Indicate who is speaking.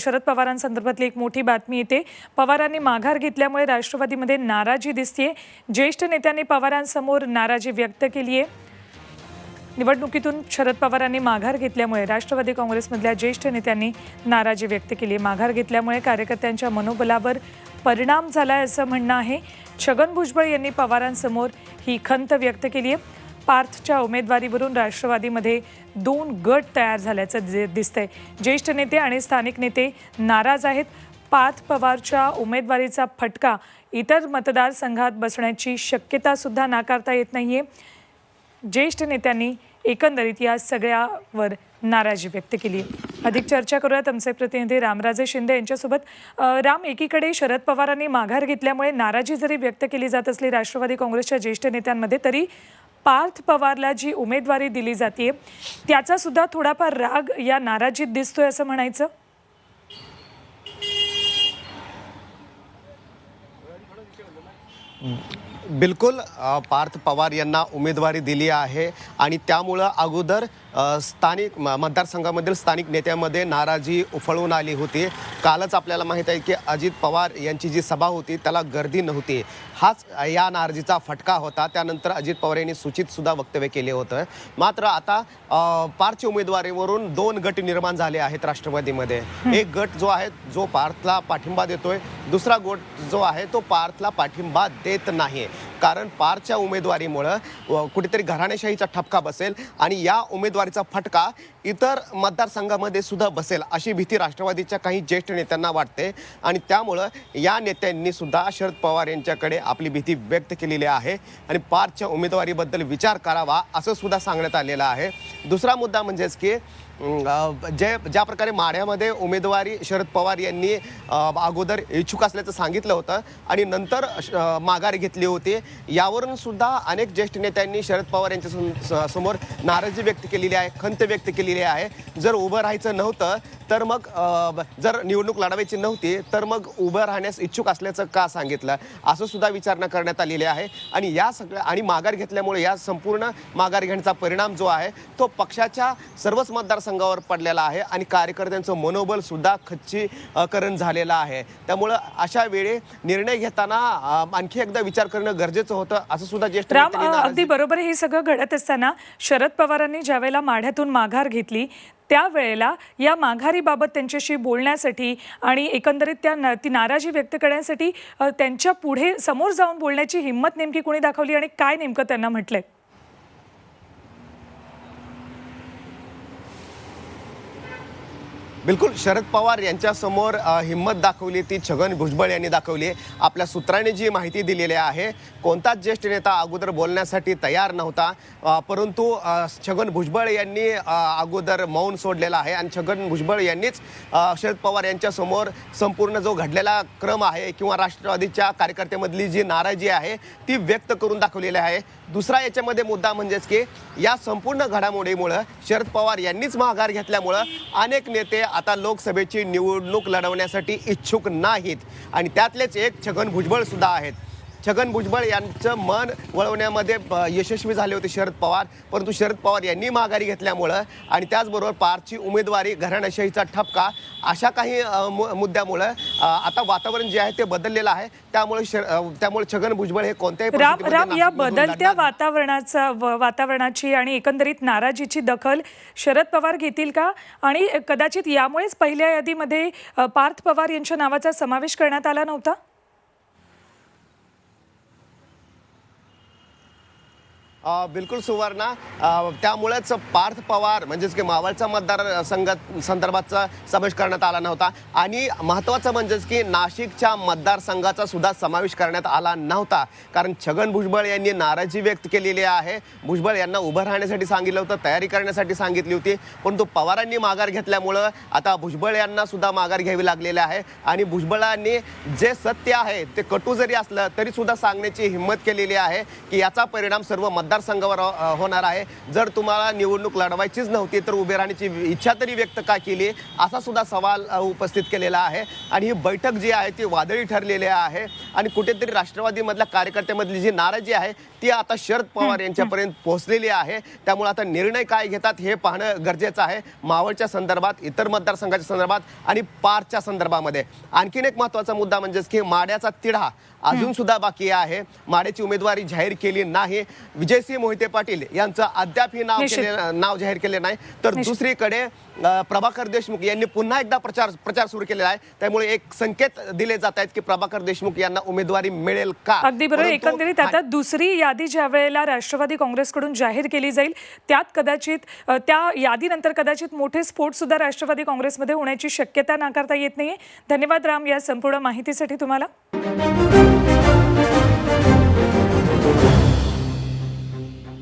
Speaker 1: शरद पवारांसंदर्भातली एक मोठी बातमी येते. पवारांनी माघार घेतल्यामुळे राष्ट्रवादीमध्ये नाराजी दिसतीये. ज्येष्ठ नेत्यांनी पवारांसमोर नाराजी व्यक्त केली आहे निवडणुकीतून शरद पवारांनी माघार घेतल्यामुळे राष्ट्रवादी काँग्रेसमधल्या ज्येष्ठ नेत्यांनी नाराजी व्यक्त केली आहे माघार घेतल्यामुळे कार्यकर्त्यांच्या मनोबलावर परिणाम झालाय असं म्हणणं आहे. छगन भुजबळ यांनी पवारांसमोर ही खंत व्यक्त केली आहे पार्थच्या उमेदवारीवरून राष्ट्रवादीमध्ये दोन गट तयार झाल्याचं दि- दिसतंय. ज्येष्ठ नेते आणि स्थानिक नेते नाराज आहेत. पार्थ पवारच्या उमेदवारीचा फटका इतर मतदारसंघात बसण्याची शक्यता सुद्धा नाकारता येत नाहीये. ज्येष्ठ नेत्यांनी एकंदरीत या सगळ्यावर नाराजी व्यक्त केली अधिक चर्चा करूयात. आमचे प्रतिनिधी रामराजे शिंदे यांच्यासोबत. राम एकीकडे शरद पवारांनी माघार घेतल्यामुळे नाराजी जरी व्यक्त केली जात असली राष्ट्रवादी काँग्रेसच्या ज्येष्ठ नेत्यांमध्ये तरी पार्थ पवारला जी उमेदवारी दिली जाते त्याचा सुद्धा थोडाफार राग या नाराजीत दिसतोय असं म्हणायचं?
Speaker 2: बिलकुल पार्थ पवार यांना उमेदवारी दिली आहे आणि त्यामुळं अगोदर स्थानिक मतदारसंघामधील स्थानिक नेत्यामध्ये नाराजी उफळून आली होती. कालच आपल्याला माहीत आहे की अजित पवार यांची जी सभा होती त्याला गर्दी नव्हती. हाच या नाराजीचा फटका होता. त्यानंतर अजित पवार यांनी सूचित सुद्धा वक्तव्य केले होतं. मात्र आता अ, पार्थच्या उमेदवारीवरून दोन गट निर्माण झाले आहेत राष्ट्रवादीमध्ये. एक गट जो आहे जो पार्थला पाठिंबा देतोय. दुसरा गट जो आहे तो पार्थला पाठिंबा देत नाही. कारण पारच्या उमेदवारीमुळं व कुठेतरी घराणेशाहीचा ठपका बसेल आणि या उमेदवारीचा फटका इतर मतदारसंघामध्ये सुद्धा बसेल अशी भीती राष्ट्रवादीच्या काही ज्येष्ठ नेत्यांना वाटते. आणि त्यामुळं या नेत्यांनी सुद्धा शरद पवार यांच्याकडे आपली भीती व्यक्त केलेली आहे आणि पारच्या उमेदवारीबद्दल विचार करावा असं सुद्धा सांगण्यात आलेलं आहे. दुसरा मुद्दा म्हणजेच की जे ज्या प्रकारे माढ्यामध्ये उमेदवारी शरद पवार यांनी अगोदर इच्छुक असल्याचं सांगितलं होतं आणि नंतर माघार घेतली होती. यावरून सुद्धा अनेक ज्येष्ठ नेत्यांनी शरद पवार यांच्या सम- समोर नाराजी व्यक्त केलेली आहे खंत व्यक्त केलेली आहे. जर उभं राहायचं नव्हतं तर मग जर निवडणूक लढवायची नव्हती तर मग उभं राहण्यास इच्छुक असल्याचं का सांगितलं? असं सुद्धा विचारणा करण्यात आलेली आहे. आणि या सगळ्या आणि माघार घेतल्यामुळे या संपूर्ण माघार घेण्याचा परिणाम जो आहे तो पक्षाच्या सर्वच मतदारसंघावर पडलेला आहे आणि कार्यकर्त्यांचं मनोबल सुद्धा खच्चीकरण झालेलं आहे. त्यामुळं अशा वेळी निर्णय घेताना आणखी एकदा विचार करणं गरजेचं होतं असं सुद्धा ज्येष्ठ
Speaker 1: राम अगदी बरोबर. हे सगळं घडत असताना शरद पवारांनी ज्यावेळेला माढ्यातून माघार घेतली त्यावेळेला या माघारीबाबत त्यांच्याशी बोलण्यासाठी आणि एकंदरीत त्या न- ती नाराजी व्यक्त करण्यासाठी त्यांच्या पुढे समोर जाऊन बोलण्याची हिंमत नेमकी कोणी दाखवली आणि काय नेमकं त्यांना म्हटलंय
Speaker 2: बिलकुल शरद पवार यांच्यासमोर हिंमत दाखवली ती छगन भुजबळ यांनी दाखवली. आपल्या सूत्रांनी जी माहिती दिलेली आहे कोणताच ज्येष्ठ नेता अगोदर बोलण्यासाठी तयार नव्हता. परंतु छगन भुजबळ यांनी अगोदर मौन सोडलेला आहे आणि छगन भुजबळ यांनीच शरद पवार यांच्यासमोर संपूर्ण जो घडलेला क्रम आहे किंवा राष्ट्रवादीच्या कार्यकर्त्यामधली जी नाराजी आहे ती व्यक्त करून दाखवलेली आहे. दुसरा याच्यामध्ये मुद्दा म्हणजेच की या संपूर्ण घडामोडीमुळं शरद पवार यांनीच माघार घेतल्यामुळं अनेक नेते आता लोकसभेची निवडणूक लढवण्यासाठी इच्छुक नाहीत. आणि त्यातलेच एक छगन भुजबळ सुद्धा आहेत. छगन भुजबळ यांचं मन वळवण्यामध्ये यशस्वी झाले होते शरद पवार. परंतु शरद पवार यांनी माघारी घेतल्यामुळं आणि त्याचबरोबर पारची उमेदवारी घराणेशाहीचा ठपका अशा काही मुद्द्यामुळं आता वातावरण जे आहे ते बदललेलं आहे. त्यामुळे त्यामुळे छगन भुजबळ हे कोणत्याही
Speaker 1: राम राम या बदलत्या वातावरणाचा वातावरणाची आणि एकंदरीत नाराजीची दखल शरद पवार घेतील का? आणि कदाचित यामुळेच पहिल्या यादीमध्ये पार्थ पवार यांच्या नावाचा समावेश करण्यात आला नव्हता?
Speaker 2: बिलकुल सुवर्णा. त्यामुळेच पार्थ पवार म्हणजेच की मावळचा मतदार संघात संदर्भाचा समावेश करण्यात आला नव्हता. आणि महत्त्वाचं म्हणजेच की नाशिकच्या मतदारसंघाचा सुद्धा समावेश करण्यात आला नव्हता. कारण छगन भुजबळ यांनी नाराजी व्यक्त केलेली आहे. भुजबळ यांना उभं राहण्यासाठी सांगितलं होतं तयारी करण्यासाठी सांगितली होती. परंतु पवारांनी माघार घेतल्यामुळं आता भुजबळ यांना सुद्धा माघार घ्यावी लागलेली आहे. आणि भुजबळांनी जे सत्य आहे ते कटू जरी असलं तरी सुद्धा सांगण्याची हिंमत केलेली आहे की याचा परिणाम सर्व मतदार मतदारसंघावर होणार आहे. जर तुम्हाला निवडणूक लढवायचीच नव्हती तर उभे राहण्याची इच्छा तरी व्यक्त का केली? असा सुद्धा सवाल उपस्थित केलेला आहे. आणि ही बैठक जी आहे ती वादळी ठरलेली आहे. आणि कुठेतरी राष्ट्रवादीमधल्या कार्यकर्त्यामधली जी नाराजी आहे ती आता शरद पवार यांच्यापर्यंत पोहोचलेली आहे. त्यामुळे आता निर्णय काय घेतात हे पाहणं गरजेचं आहे. मावळच्या संदर्भात इतर मतदारसंघाच्या संदर्भात आणि पारच्या संदर्भामध्ये. आणखीन एक महत्त्वाचा मुद्दा म्हणजेच की माड्याचा तिढा. अजून सुद्धा बाकी आहे. माड्याची उमेदवारी जाहीर केली नाही. विजयसिंह मोहिते पाटील यांचं अद्याप नाव. केले नाव जाहीर केले नाही. तर. दुसरीकडे प्रभाकर देशमुख यांनी पुन्हा एकदा प्रचार प्रचार सुरू केलेला आहे. त्यामुळे एक संकेत दिले जात आहेत की प्रभाकर देशमुख यांना उमेदवारी मिळेल का?
Speaker 1: अगदी बरोबर. एकंदरीत आता दुसरी यादी ज्या वेळेला राष्ट्रवादी काँग्रेसकडून जाहीर केली जाईल त्यात कदाचित त्या यादीनंतर कदाचित मोठे स्फोट सुद्धा राष्ट्रवादी काँग्रेसमध्ये होण्याची शक्यता नाकारता येत नाहीये. धन्यवाद राम या संपूर्ण माहितीसाठी तुम्हाला.